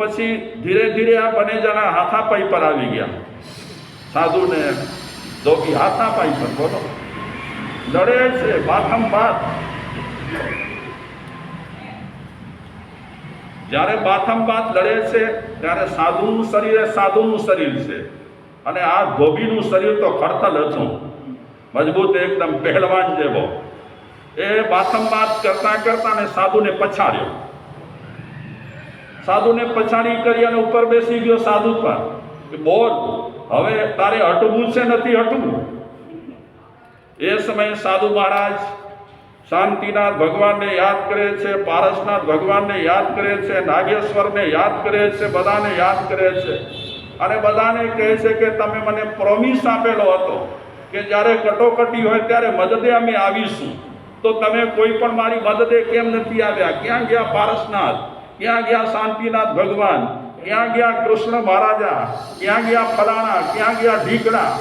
પછી ધીરે ધીરે આ બંને જણા હાથાપાઈ પર આવી ગયા. સાધુ ને હાથાપાઈ પર, બોલો. લડે છે, બાથમ બાથ. જ્યારે બાથમ બાથ લડે છે, ત્યારે સાધુનું શરીર એ સાધુનું શરીર છે. અને આ ધોબીનું શરીર તો ખડતલ હતું. મજબૂત એકદમ પહેલવાન જેવો. એ બાથમ બાથ કરતા કરતા ને સાધુને પછાડ્યો. સાધુને પછાડી કરી અને ઉપર બેસી ગયો સાધુ પર. બોલ, હવે તારે હટવું છે નથી હટવું? એ સમયે સાધુ મહારાજ શાંતિનાથ ભગવાનને યાદ કરે છે, પારસનાથ ભગવાનને યાદ કરે છે, નાગેશ્વરને યાદ કરે છે, બધાને યાદ કરે છે. અને બધાને કહે છે કે તમે મને પ્રોમિસ આપેલો હતો કે જ્યારે કટોકટી હોય ત્યારે મદદે અમે આવીશું. તો તમે કોઈ પણ મારી મદદે કેમ નથી આવ્યા? ક્યાં ગયા પારસનાથ? ક્યાં ગયા શાંતિનાથ ભગવાન? ક્યાં ગયા કૃષ્ણ મહારાજા? ક્યાં ગયા ફલાણા? ક્યાં ગયા ઢીકડા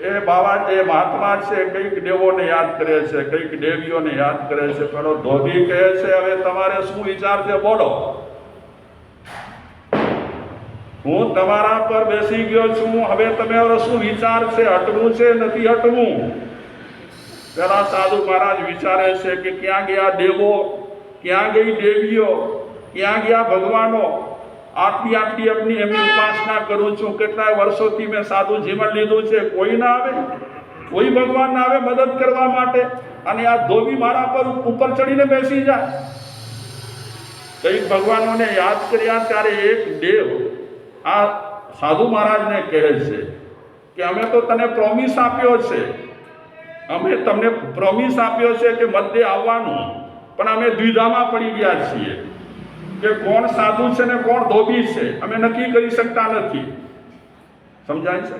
એ બાબા, એ મહાત્મા છે, કંઈક દેવોને યાદ કરે છે, કંઈક દેવીઓને યાદ કરે છે પેલો ધોબી કહે છે, હવે તમારે શું વિચાર છે? બોલો. હું તમારા પર બેસી ગયો છું, હવે તમે શું વિચાર છે? હટવું છે? નથી હટવું? પેલા સાધુ મહારાજ વિચારે છે કે ક્યાં ગયા દેવો? ક્યાં ગઈ દેવીઓ? ક્યાં ગયા ભગવાનો? આટલી આટલી આપની એમની ઉપાસના કરું છું. કેટલાય વર્ષોથી મેં સાધુ જીવન લીધું છે. કોઈ ના આવે? કોઈ ભગવાન ના આવે મદદ કરવા માટે? અને આ ધોબી મારા પર ઉપર ચડીને બેસી જાય. કઈ ભગવાનોને યાદ કર્યા ત્યારે એક દેવ આ સાધુ મહારાજને કહે છે કે અમે તો તને પ્રોમિસ આપ્યો છે. અમે તમને પ્રોમિસ આપ્યો છે કે મધ્ય આવવાનું. પણ અમે દ્વિધામાં પડી ગયા છીએ કે કોણ સાધુ છે ને કોણ ધોબી છે? અમે નક્કી કરી શકતા નથી. સમજાય છે?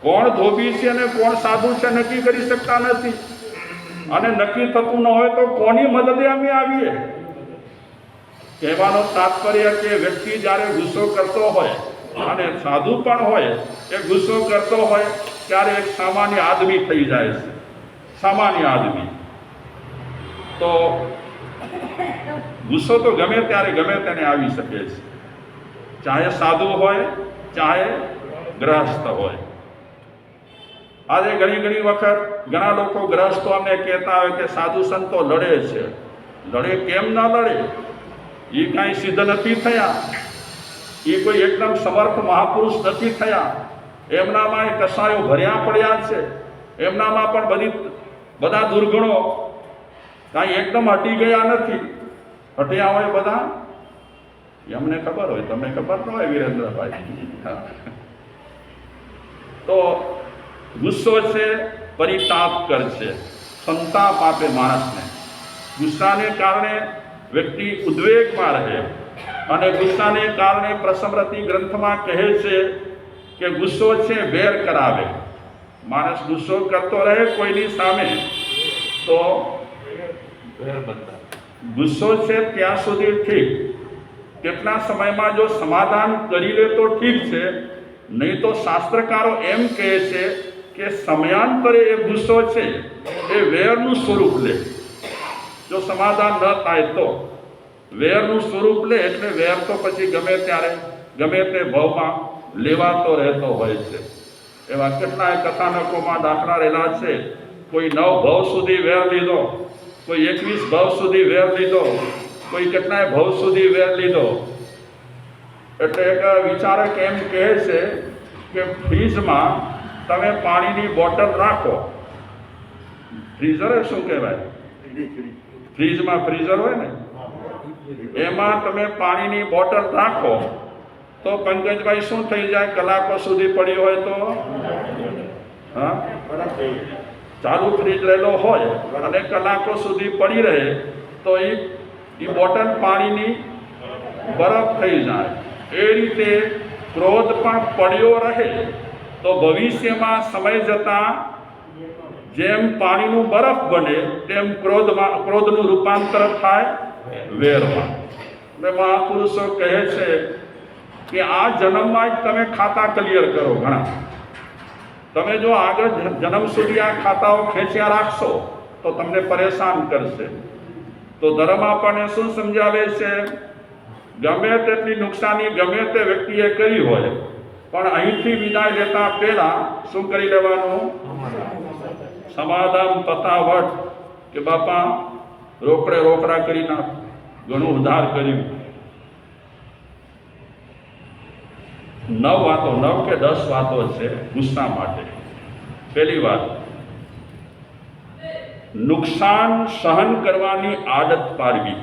કોણ ધોબી છે અને કોણ સાધુ છે નક્કી કરી શકતા નથી. અને નક્કી થતું ન હોય તો કોની મદદે અમે આવીએ? કહેવાનો તાત્પર્ય કે વ્યક્તિ જ્યારે ગુસ્સો કરતો હોય અને સાધુ પણ હોય, એ ગુસ્સો કરતો હોય, ત્યારે એક સામાન્ય આદમી થઈ જાય છે. સામાન્ય આદમી. તો ગુસ્સો તો ગમે ત્યારે ગમે તેને આવી શકે છે. ચાહે સાધુ હોય, ચાહે ગ્રહસ્થ હોય. આજે ઘણી ઘણી વખત ઘણા લોકો ગ્રહસ્થો અમને કહેતા હોય કે સાધુ સંતો લડે છે. લડે કેમ ના લડે? એ કાંઈ સિદ્ધ નથી થયા. એ કોઈ એકદમ સમર્થ મહાપુરુષ નથી થયા. એમનામાં એ કસાયો ભર્યા પડ્યા છે. એમનામાં પણ બધી, બધા દુર્ગુણો કાંઈ એકદમ હટી ગયા નથી. હટ્યા હોય બધા? એ અમને ખબર હોય, તમને ખબર ન હોય વિરેન્દ્રભાઈ. તો ગુસ્સો છે, પરિતાપ કરશે. સંતાપ આપે માણસને. ગુસ્સાને કારણે વ્યક્તિ ઉદ્વેગમાં રહે. અને ગુસ્સાને કારણે પ્રસમરતિ ગ્રંથમાં કહે છે કે ગુસ્સો છે, વેર કરાવે. માણસ ગુસ્સો કરતો રહે કોઈની સામે, તો ગુસ્સો છે ત્યાં સુધી ઠીક. કેટલા સમયમાં જો સમાધાન કરી લે તો ઠીક છે. નહીં તો શાસ્ત્રકારો એમ કહે છે કે સમયાંતરે એ ગુસ્સો છે એ વેરનું સ્વરૂપ લે. જો સમાધાન ન થાય તો વેરનું સ્વરૂપ લે એટલે વેર તો પછી ગમે ત્યારે, ગમે તે ભાવમાં લેવાતો રહેતો હોય છે. એવા કેટલાય કથાનકોમાં દાખલા રહેલા છે. કોઈ નવ ભાવ સુધી વેર લીધો. કોઈ એકવીસ ભાવ સુધી વેર લીધો, કોઈ કેટલાય ભાવ સુધી વેર લીધો. એટલે એક વિચારક એમ કહે છે કે ફ્રીજમાં તમે પાણીની બોટલ રાખો. ફ્રીઝર શું કહેવાય? ફ્રીજમાં ફ્રીઝર હોય ને? એમાં તમે પાણીની બોટલ રાખો, તો પંકજભાઈ શું થઈ જાય? કલાકો સુધી પડી હોય તો? હા? ચાલુ રહેલો હોય અને કલાકો સુધી પડી રહે, તો એ એ બોટલ પાણીની બરફ થઈ જાય. એ રીતે ક્રોધ પણ પડ્યો રહે, તો ભવિષ્યમાં સમય જતાં જેમ પાણીનું બરફ બને, તેમ ક્રોધમાં ક્રોધનું રૂપાંતર થાય વેરમાં. એટલે મહાપુરુષો કહે છે કે આ જન્મમાં જ તમે ખાતા ક્લિયર કરો ઘણા. તમે જો આગળ જન્મ સુધી આ ખાતાઓ ખેંચ્યા રાખશો, તો તમને પરેશાન કરશે. તો ધર્મ આપણને શું સમજાવે છે? ગમે તેટલી નુકસાની ગમે તે વ્યક્તિએ કરી હોય, પણ અહીંથી વિદાય લેતા પહેલા શું કરી લેવાનું? સમાધાન પતાવટ કે બાપા રોકડે રોકડા કરી નાખ ઘણું ઉધાર કર્યું. નવ વાતો, નવ કે દસ વાતો છે ગુસ્સા માટે. પહેલી વાત, નુકસાન સહન કરવાની આદત પાડવી.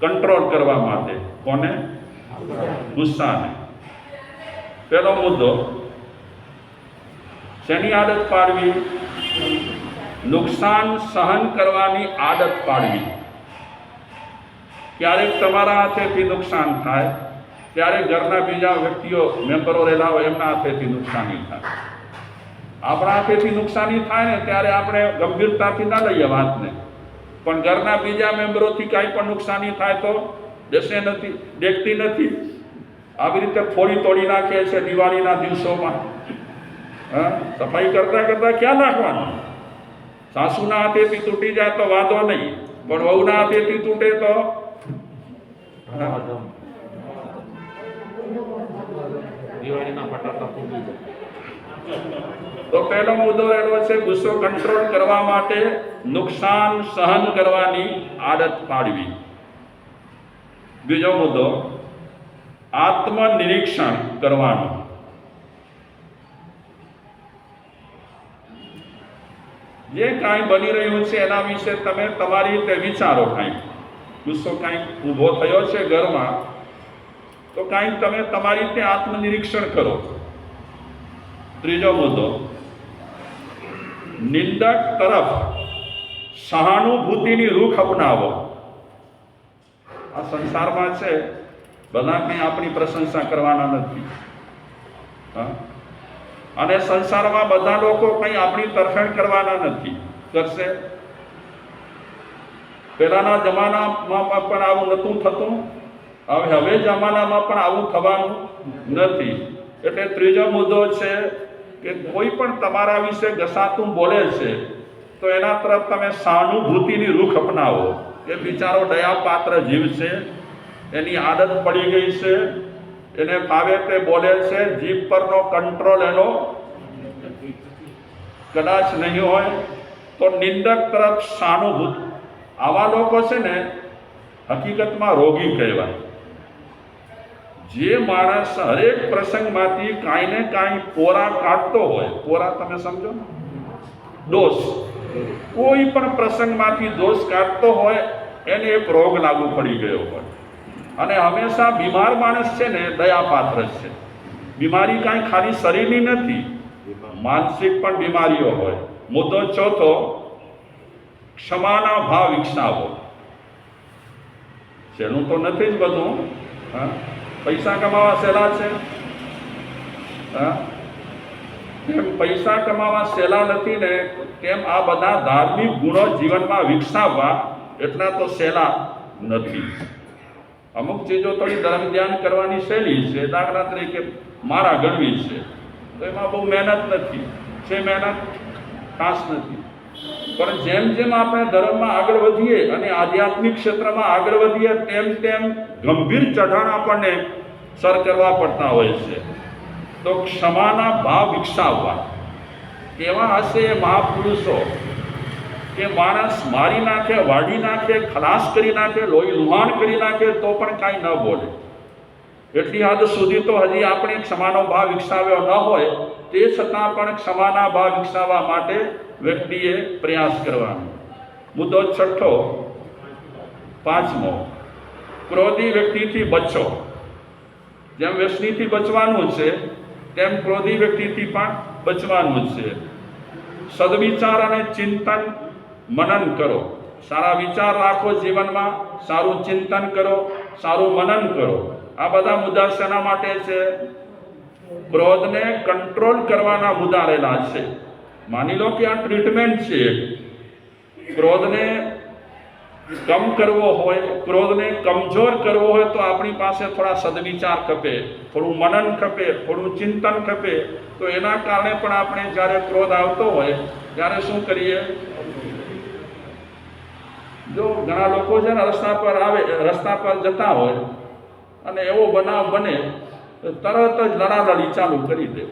કંટ્રોલ કરવા માટે. કોને? ગુસ્સાને. પહેલો મુદ્દો, શેની આદત પાડવી? નુકસાન સહન કરવાની આદત પાડવી. ક્યારેક તમારા હાથેથી નુકસાન થાય ત્યારે ઘરના બીજા વ્યક્તિઓ મેમ્બરો રહેલા હોય એમના હાથેથી નુકસાની થાય. આપણા હાથેથી નુકસાની થાય ને ત્યારે આપણે ગંભીરતાથી ના લઈએ વાતને. પણ ઘરના બીજા મેમ્બરોથી કાંઈ પણ નુકસાની થાય તો દેશે નથી, દેખતી નથી. આવી રીતે ફોડી તોડી નાખે છે દિવાળીના દિવસોમાં. હા? સફાઈ કરતા કરતા ક્યાં નાખવાનું? સાસુના હાથેથી તૂટી જાય તો વાંધો નહીં, પણ વહુના હાથેથી તૂટે તો? દિવાળીના ફટાકા ફૂટી જાય. તો પહેલો મુદ્દો એનો છે ગુસ્સો કંટ્રોલ કરવા માટે નુકસાન સહન કરવાની આદત પાડવી. બીજો મુદ્દો, આત્મનિરીક્ષણ કરવાનું. જે કાંઈ બની રહ્યું છે એના વિશે તમે તમારી રીતે વિચારો કાંઈ. ગુસ્સો કાંઈક ઊભો થયો છે ઘરમાં તો કાંઈક તમે તમારી રીતે આત્મનિરીક્ષણ કરો. ત્રીજો મુદ્દો. નિંદક તરફ સહાનુભૂતિની રૂખ અપનાવો. આ સંસારમાં છે. બધા કંઈ આપણી પ્રશંસા કરવાના નથી? અને સંસારમાં બધા લોકો કંઈ આપણી તરફેણ કરવાના નથી. કરશે? પહેલાના જમાનામાં પણ આવું નહોતું થતું. હવે હવે જમાનામાં પણ આવું થવાનું નથી. એટલે ત્રીજો મુદ્દો છે કે કોઈ પણ તમારા વિશે ઘસાતું બોલે છે, તો એના તરફ તમે સહાનુભૂતિની રૂખ અપનાવો. એ બિચારો દયાપાત્ર જીવ છે, એની આદત પડી ગઈ છે, એને ફાવે તે બોલે છે, જીભ પરનો કંટ્રોલ એનો કદાચ નહીં હોય, તો નિંદક તરફ સહાનુભૂત. આવા લોકો છે ને, હકીકતમાં રોગી કહેવાય. જે માણસ હરેક પ્રસંગમાંથી કાંઈ ને કાંઈ પોરા કાઢતો હોય, પોરા તમે સમજો ને? દોષ. કોઈ પણ પ્રસંગમાંથી દોષ કાઢતો હોય, એને એક રોગ લાગુ પડી ગયો હોય. અને હંમેશા બીમાર માણસ છે ને, દયાપાત્ર છે. બીમારી કાંઈ ખાલી શરીરની નથી, માનસિક પણ બીમારીઓ હોય. મુદ્દો ચોથો, ક્ષમાના ભાવ વિકસાવો. જેનું તો નથી જ બધું, હા? પૈસા કમાવા સહેલા છે? હા? તેમ પૈસા કમાવા સહેલા નથી ને તેમ આ બધા ધાર્મિક ગુણો જીવનમાં વિકસાવવા એટલા તો સહેલા નથી? અમુક ચીજો થોડી ધર્મ ધ્યાન કરવાની સહેલી છે દાખલા તરીકે મારા ગણવી છે, તો એમાં બહુ મહેનત નથી. છે મહેનત? ખાસ નથી. પણ જેમ જેમ આપણે ધર્મમાં આગળ વધીએ અને આધ્યાત્મિક ક્ષેત્રમાં આગળ વધીએ, તેમ તેમ ગંભીર ચઢાણ આપણને સર કરવા પડતા હોય છે. તો ક્ષમાના ભાવ વિકસાવવા. એવા હશે એ મહાપુરુષો કે માણસ મારી નાખે વાઢી નાખે, ખલાસ કરી નાખે, લોહી લુહાણ કરી નાખે તો પણ કાંઈ ન બોલે. એટલી હદ સુધી તો હજી આપણે ક્ષમાનો ભાવ વિકસાવ્યો ન હોય તે છતાં પણ ક્ષમાના ભાવ વિકસાવવા માટે વ્યક્તિએ પ્રયાસ કરવાનો. મુદ્દો છઠ્ઠો, પાંચમો. ક્રોધી વ્યક્તિથી બચો. જેમ વ્યસનીથી બચવાનું છે, તેમ ક્રોધી વ્યક્તિથી પણ બચવાનું છે. સદવિચાર અને ચિંતન મનન કરો. સારા વિચાર રાખો જીવનમાં, સારું ચિંતન કરો, સારું મનન કરો. આ બધા મુદ્દા શેના માટે છે? ક્રોધને કંટ્રોલ કરવાના મુદ્દા રહેલા છે. માની લો કે આ ટ્રીટમેન્ટ છે. ક્રોધને કમ કરવો હોય, ક્રોધને કમજોર કરવો હોય તો આપણી પાસે થોડા સદવિચાર ખપે, થોડું મનન ખપે, થોડું ચિંતન ખપે. તો એના કારણે પણ આપણે જ્યારે ક્રોધ આવતો હોય, ત્યારે શું કરીએ? જો ઘણા લોકો છે ને રસ્તા પર આવે, રસ્તા પર જતા હોય અને એવો બનાવ બને તરત જ લડાલડી ચાલુ કરી દે.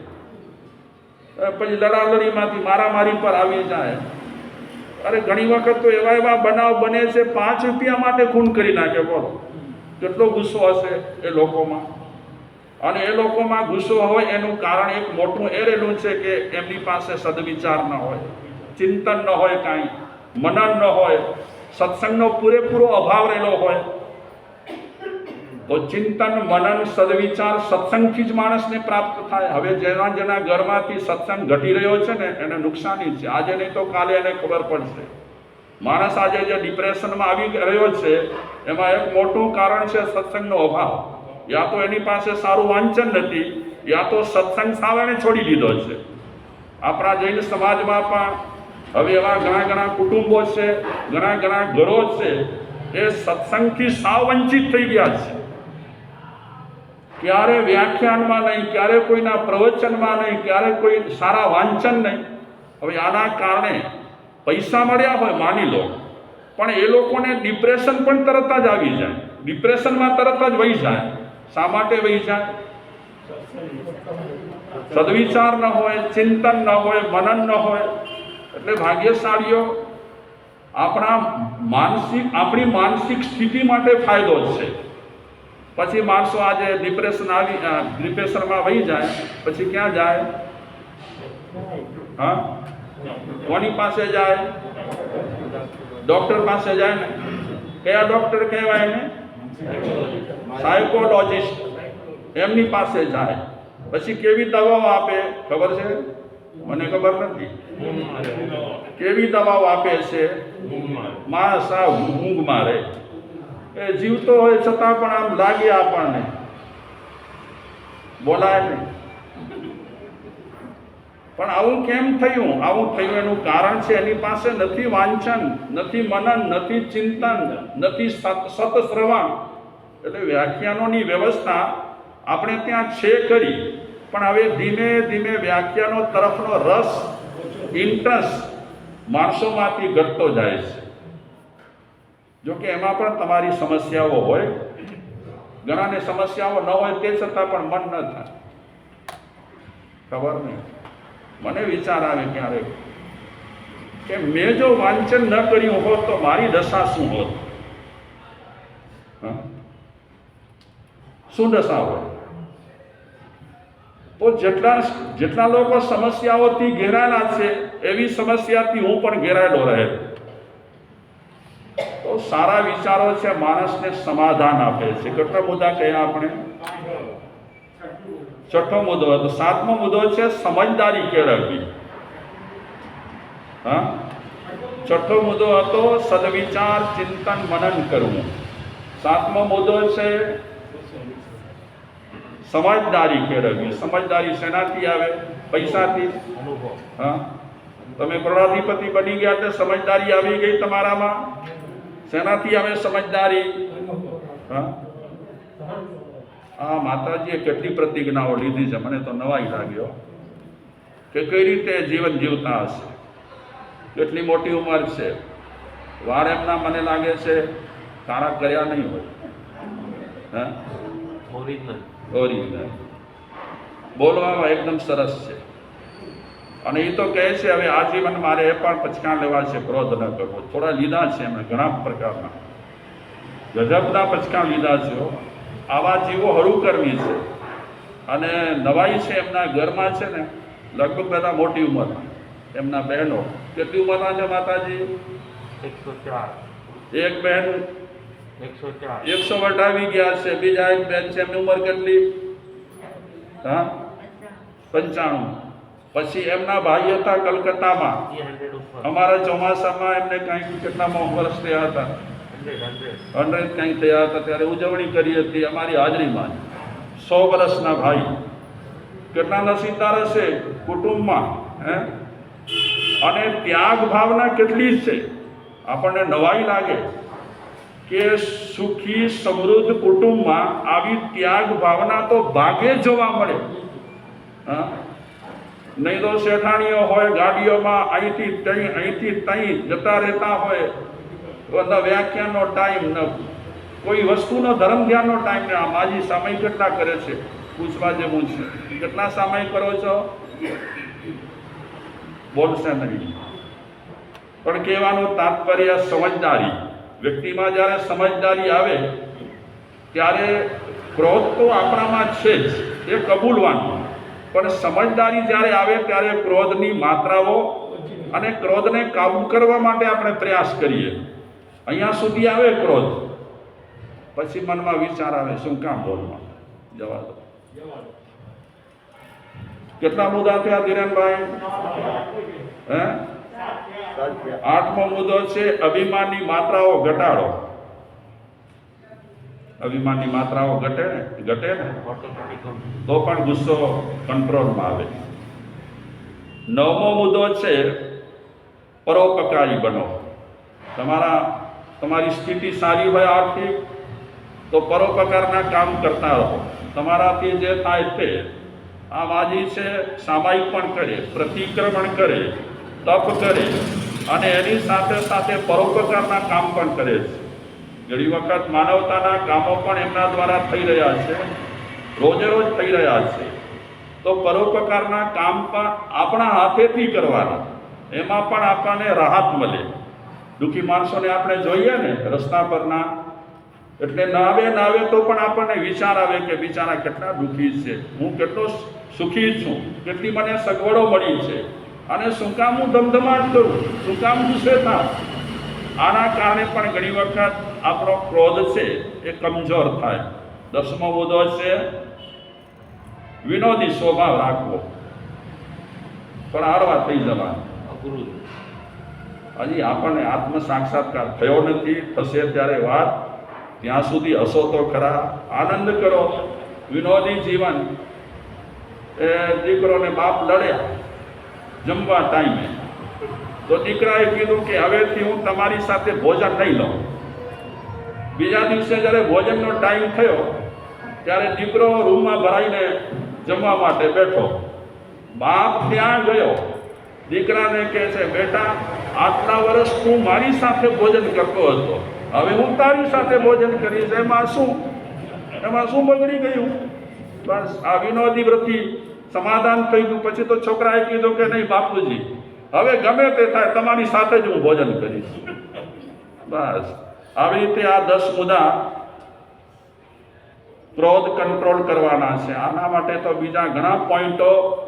પછી લડાલડીમાંથી મારામારી પર આવી જાય. અરે ઘણી વખત તો એવા એવા બનાવ બને છે, પાંચ રૂપિયા માટે ખૂન કરી નાખે, બોલો. કેટલો ગુસ્સો હશે એ લોકોમાં. અને એ લોકોમાં ગુસ્સો હોય એનું કારણ એક મોટું એ રહેલું છે કે એમની પાસે સદવિચાર ન હોય, ચિંતન ન હોય કાંઈ, મનન ન હોય, સત્સંગનો પૂરેપૂરો અભાવ રહેલો હોય. તો ચિંતન, મનન, સદવિચાર સત્સંગથી જ માણસને પ્રાપ્ત થાય. હવે જેના જેના ઘરમાંથી સત્સંગ ઘટી રહ્યો છે ને, એને નુકસાની છે. આજે નહીં તો કાલે એને ખબર પડશે. માણસ આજે જે ડિપ્રેશનમાં આવી રહ્યો છે, એમાં એક મોટું કારણ છે સત્સંગનો અભાવ. યા તો એની પાસે સારું વાંચન નથી, યા તો સત્સંગ સાવ છોડી દીધો છે. આપણા જૈન સમાજમાં પણ હવે એવા ઘણા ઘણા કુટુંબો છે, ઘણા ઘણા ઘરો છે, એ સત્સંગથી સાવ વંચિત થઈ ગયા છે. ક્યારે વ્યાખ્યાનમાં નહીં, ક્યારે કોઈના પ્રવચનમાં નહીં, ક્યારે કોઈ સારા વાંચન નહીં. હવે આના કારણે પૈસા મળ્યા હોય, માની લો. પણ એ લોકોને ડિપ્રેશન પણ તરત જ આવી જાય. ડિપ્રેશનમાં તરત જ વહી જાય. શા માટે વહી જાય? સદવિચાર ન હોય, ચિંતન ન હોય, મનન ન હોય. એટલે ભાગ્યશાળીઓ આપણા માનસિક, આપણી માનસિક સ્થિતિ માટે ફાયદો છે. પછી માણસો આજે ડિપ્રેશન આવી ડિપ્રેશનમાં વહી જાય પછી ક્યાં જાય? હા? કોની પાસે જાય? ડોક્ટર પાસે જાય ને? કયા ડોક્ટર કહેવાય ને સાયકોલોજિસ્ટ એમની પાસે જાય. પછી કેવી દવાઓ આપે? ખબર છે? મને ખબર નથી. કેવી દવાઓ આપે છે? માણસ આ ઊંઘ મારે એ જીવતો હોય છતાં પણ આમ લાગે આપણને. બોલાય નહીં. પણ આવું કેમ થયું? આવું થયું એનું કારણ છે એની પાસે નથી વાંચન, નથી મનન, નથી ચિંતન, નથી સત, સતશ્રવણ. એટલે વ્યાખ્યાનોની વ્યવસ્થા આપણે ત્યાં છે કરી પણ હવે ધીમે ધીમે વ્યાખ્યાનો તરફનો રસ ઇન્ટરેસ્ટ માણસોમાંથી ઘટતો જાય છે. જો કે એમાં પણ તમારી સમસ્યાઓ હોય. ઘણાને સમસ્યાઓ ન હોય તે છતાં પણ મન ન થાય. ખબર નહીં. મને વિચાર આવે ક્યારેક કે મેં જો વાંચન ન કર્યું હોત તો મારી દશા શું હોત? શું દશા હોય? તો જેટલા જેટલા લોકો સમસ્યાઓથી ઘેરાયેલા છે, એવી સમસ્યાથી હું પણ ઘેરાયેલો રહે. તો સારા વિચારો છે માણસને સમાધાન આપે છે. કેટલા મુદ્દા કયા આપણે? છઠ્ઠો મુદ્દો હતો. સાતમો મુદ્દો છે સમજદારી કેળવવી. હા? છઠ્ઠો મુદ્દો હતો સદવિચાર ચિંતન મનન કરવું. સાતમો મુદ્દો છે સમજદારી કેળવવી. સમજદારી શેનાથી આવે? પૈસાથી. હા? તમે કરોડાધિપતિ બની ગયા એટલે સમજદારી આવી ગઈ તમારામાં? શેનાથી આવે સમજદારી. હા? આ માતાજીએ કેટલી પ્રતિજ્ઞાઓ લીધી છે મને તો નવાઈ લાગ્યો કે કઈ રીતે જીવન જીવતા હશે? કેટલી મોટી ઉંમર છે? વાર એમના મને લાગે છે કાળા કર્યા નહીં હોય. હા? ઓરિજિનલ ઓરિજિનલ બોલવામાં એકદમ સરસ છે. અને એ તો કહે છે હવે આજીવન મારે એ પણ પચકા લેવા છે ક્રોધ ન કરવો. થોડા લીધા છે એમણે ઘણા પ્રકારના. ગજબના પચકા લીધા છે આવા જીવો હળુકર્મી છે. અને નવાઈ છે એમના ઘરમાં છે ને લગભગ બધા મોટી ઉંમરના એમના બહેનો. કેટલી ઉંમરના છે માતાજી? એકસો ચાર. એક બહેન એકસો ચાર. એકસો વટાવી ગયા છે. બીજા એક બેન છે. એમની ઉંમર કેટલી? હા? પંચાણું. પછી એમના ભાઈ હતા કલકત્તામાં. અમારા ચોમાસામાં એમને કંઈક કેટલામાં વર્ષ થયા હતા? હંડ્રેડ કંઈક થયા હતા ત્યારે ઉજવણી કરી હતી અમારી હાજરીમાં. સો વર્ષના ભાઈ. કેટલા નસીબદાર હશે? કુટુંબમાં હે? અને ત્યાગ ભાવના કેટલી છે? આપણને નવાઈ લાગે કે સુખી સમૃદ્ધ કુટુંબમાં આવી ત્યાગ ભાવના તો ભાગે જોવા મળે. હા? નહીં તો શેઠાણીઓ હોય, ગાડીઓમાં અહીંથી ત્યાં અહીંથી ત્યાં જતા રહેતા હોય. ન વ્યાખ્યાનનો ટાઈમ ન કોઈ વસ્તુનો ધર્મ ધ્યાનનો ટાઈમ ને આ માજી સામયિક કેટલા કરે છે? પૂછવા જેવું છે. કેટલા સામયિક કરો છો? બોલશે નહીં. પણ કહેવાનું તાત્પર્ય સમજદારી. વ્યક્તિમાં જ્યારે સમજદારી આવે, ત્યારે ક્રોધ તો આપણામાં છે જ. એ કબૂલવાનું. પણ સમજદારી જ્યારે આવે ત્યારે ક્રોધની માત્રાઓ અને ક્રોધને કાબૂ કરવા માટે આપણે પ્રયાસ કરીએ. અહીંયા સુધી આવે ક્રોધ. પછી મનમાં વિચાર આવે, શું કામ બોલવા? જવા દો. કેટલા મુદ્દા થયા ધીરેનભાઈ? હે? આઠમો મુદ્દો છે, અભિમાનની માત્રાઓ ઘટાડો. અભિમાનની માત્રાઓ ઘટે ને ઘટે ને તો પણ ગુસ્સો કંટ્રોલમાં આવે. નવમો મુદ્દો છે પરોપકારી બનો. તમારા તમારી સ્થિતિ સારી હોય આર્થિક તો પરોપકારના કામ કરતા રહો. તમારાથી જે થાય તે આ માજી છે સામાયિક પણ કરે પ્રતિક્રમણ કરે તપ કરે અને એની સાથે સાથે પરોપકારના કામ પણ કરે છે. ઘણી વખત માનવતાના કામો પણ એમના દ્વારા થઈ રહ્યા છે. રોજે રોજ થઈ રહ્યા છે. તો પરોપકારના કામ પણ આપણા હાથેથી કરવાના. એમાં પણ આપણને રાહત મળે. દુઃખી માણસોને આપણે જોઈએ ને રસ્તા પરના, એટલે નાવે નાવે તો પણ આપણને વિચાર આવે કે બિચારા કેટલા દુઃખી છે. હું કેટલો સુખી છું. કેટલી મને સગવડો મળી છે. અને શું કામ હું ધમધમાટ કરું? શું કામ ગુસ્સે થાવ? આના કારણે પણ ઘણી વખત આપણો ક્રોધ છે એ કમજોર થાય. દસમો મુદ્દો છે વિનોદી સ્વભાવ રાખવો. પણ હળવા થઈ જવા હજી આપણને આત્મ સાક્ષાત્કાર થયો નથી થશે ત્યારે વાત. ત્યાં સુધી હસો તો ખરા. આનંદ કરો. વિનોદી જીવન. એ દીકરોને બાપ લડ્યા જમવા ટાઈમે તો દીકરાએ કીધું કે હવેથી હું તમારી સાથે ભોજન નહીં લઉં. બીજા દિવસે જ્યારે ભોજનનો ટાઈમ થયો, ત્યારે દીકરો રૂમમાં ભરાઈને જમવા માટે બેઠો. બાપ ત્યાં ગયો. દીકરાને કહે છે, બેટા, આટલા વર્ષ તું મારી સાથે ભોજન કરતો હતો. હવે હું તારી સાથે ભોજન કરીશ. એમાં શું? એમાં શું બગડી ગયું? બસ, આ વિનોદી વૃત્તિ સમાધાન થઈ ગયું. પછી તો છોકરાએ કીધું કે નહીં, બાપુજી હવે ગમે તે થાય, તમારી સાથે જ હું ભોજન કરીશ. બસ. આવી રીતે આ દસ મુદ્દા ક્રોધ કંટ્રોલ કરવાના છે. આના માટે તો બીજા ઘણા પોઈન્ટો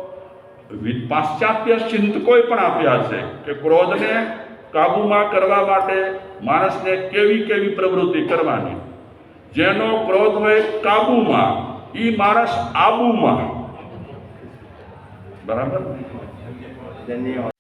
પાશ્ચાત્ય ચિંતકોએ પણ આપ્યા છે કે ક્રોધને કાબૂમાં કરવા માટે માણસને કેવી કેવી પ્રવૃત્તિ કરવાની. જેનો ક્રોધ હોય કાબૂમાં એ માણસ આબુમાં. બરાબર? ધન્યવાદ.